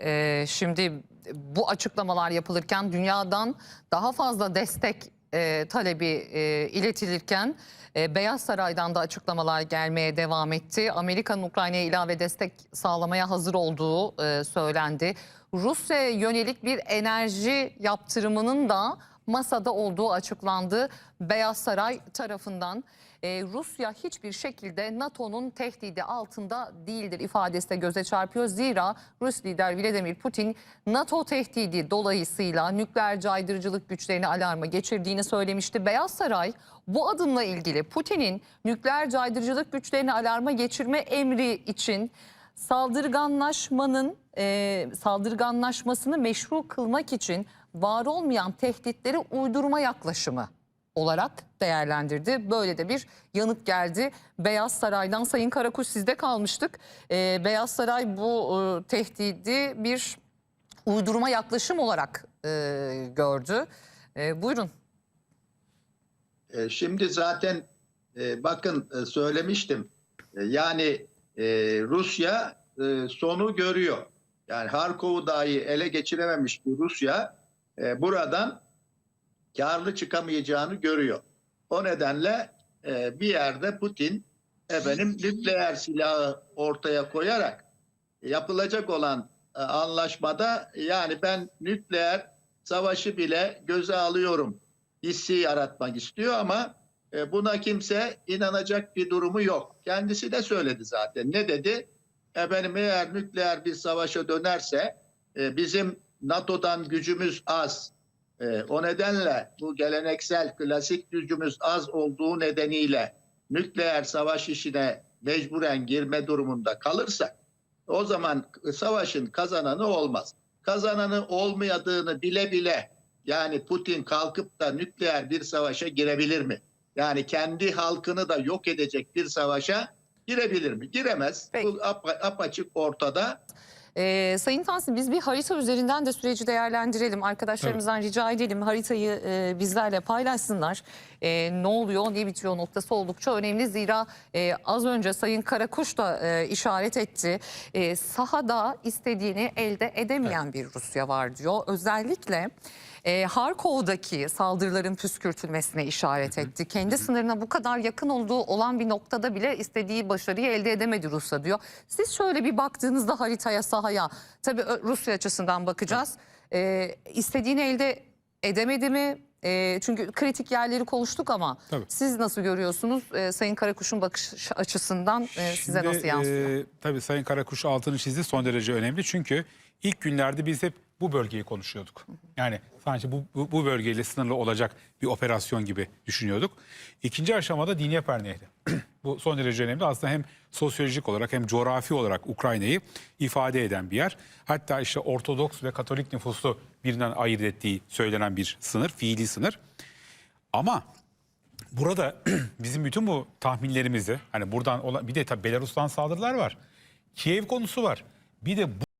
e, şimdi bu açıklamalar yapılırken dünyadan daha fazla destek e, talebi e, iletilirken e, Beyaz Saray'dan da açıklamalar gelmeye devam etti. Amerika'nın Ukrayna'ya ilave destek sağlamaya hazır olduğu e, söylendi. Rusya'ya yönelik bir enerji yaptırımının da masada olduğu açıklandı Beyaz Saray tarafından. Ee, Rusya hiçbir şekilde NATO'nun tehdidi altında değildir ifadesi de göze çarpıyor. Zira Rus lider Vladimir Putin NATO tehdidi dolayısıyla nükleer caydırıcılık güçlerini alarma geçirdiğini söylemişti. Beyaz Saray bu adımla ilgili Putin'in nükleer caydırıcılık güçlerini alarma geçirme emri için saldırganlaşmanın e, saldırganlaşmasını meşru kılmak için var olmayan tehditleri uydurma yaklaşımı olarak değerlendirdi. Böyle de bir yanıt geldi. Beyaz Saray'dan Sayın Karakuş sizde kalmıştık. E, Beyaz Saray bu e, tehdidi bir uydurma yaklaşım olarak e, gördü. E, buyurun. E, Şimdi zaten e, bakın e, söylemiştim. E, Yani e, Rusya e, sonu görüyor. Yani Harkov'u dahi ele geçirememiş bir Rusya e, buradan karlı çıkamayacağını görüyor. O nedenle e, bir yerde Putin efendim nükleer silahı ortaya koyarak yapılacak olan e, anlaşmada yani ben nükleer savaşı bile göze alıyorum hissi yaratmak istiyor ama e, buna kimse inanacak bir durumu yok. Kendisi de söyledi zaten. Ne dedi? Efendim eğer nükleer bir savaşa dönerse e, bizim NATO'dan gücümüz az. E, o nedenle bu geleneksel klasik gücümüz az olduğu nedeniyle nükleer savaş işine mecburen girme durumunda kalırsak o zaman savaşın kazananı olmaz. Kazananı olmayadığını bile bile yani Putin kalkıp da nükleer bir savaşa girebilir mi? Yani kendi halkını da yok edecek bir savaşa girebilir mi? Giremez. Peki. Bu apa- apaçık ortada. Ee, Sayın Tansin biz bir harita üzerinden de süreci değerlendirelim. Arkadaşlarımızdan rica edelim haritayı e, bizlerle paylaşsınlar. E, ne oluyor ne bitiyor noktası oldukça önemli. Zira e, az önce Sayın Karakuş da e, işaret etti. E, sahada istediğini elde edemeyen bir Rusya var diyor. Özellikle e, Harkov'daki saldırıların püskürtülmesine işaret etti. Kendi sınırına bu kadar yakın olduğu olan bir noktada bile istediği başarıyı elde edemedi Rusya diyor. Siz şöyle bir baktığınızda haritaya, sahaya, tabii Rusya açısından bakacağız. E, istediğini elde edemedi mi? E, çünkü kritik yerleri konuştuk ama Tabii. siz nasıl görüyorsunuz? E, Sayın Karakuş'un bakış açısından e, size Şimdi, nasıl yansıyor? e, tabii Sayın Karakuş altını çizdi son derece önemli. Çünkü ilk günlerde biz hep bu bölgeyi konuşuyorduk. Yani sadece bu, bu, bu bölgeyle sınırlı olacak bir operasyon gibi düşünüyorduk. İkinci aşamada Dnieper Nehri. bu son derece önemli. Aslında hem sosyolojik olarak hem coğrafi olarak Ukrayna'yı ifade eden bir yer. Hatta işte Ortodoks ve Katolik nüfusu birinden ayırt ettiği söylenen bir sınır, fiili sınır. Ama burada bizim bütün bu tahminlerimizi hani buradan olan bir de tabii Belarus'tan saldırılar var. Kiev konusu var. Bir de bu